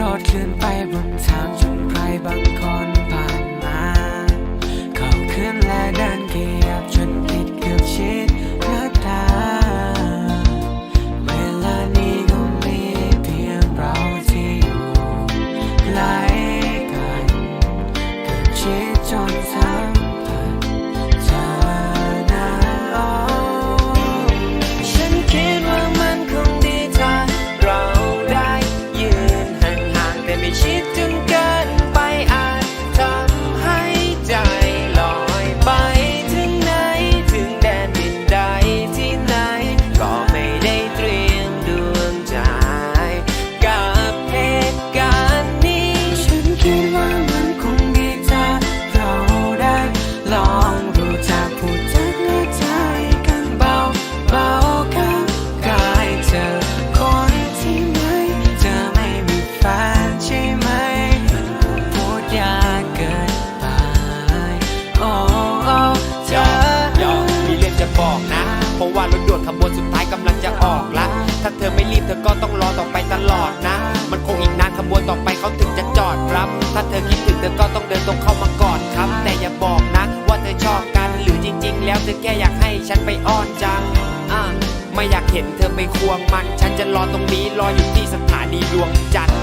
รดเคลื่อนไปบนทางจนใครบางคนผ่าน เพราะว่ารถด่วนขบวนสุดท้ายกำลังจะออกละถ้าเธอไม่รีบเธอก็ต้องรอต่อไปตลอดนะ มันคงอีกนานขบวนต่อไปเขาถึงจะจอดรับ ถ้าเธอคิดถึงเธอก็ต้องเดินตรงเข้ามาก่อนครับ แต่อย่าบอกนะ ว่าเธอชอบกันหรือจริง ๆ แล้วเธอแค่อยากให้ฉันไปอ้อนจังอ่าไม่อยากเห็นเธอไปควงมัน ฉันจะรอตรงนี้รออยู่ที่สถานีดวงจันทร์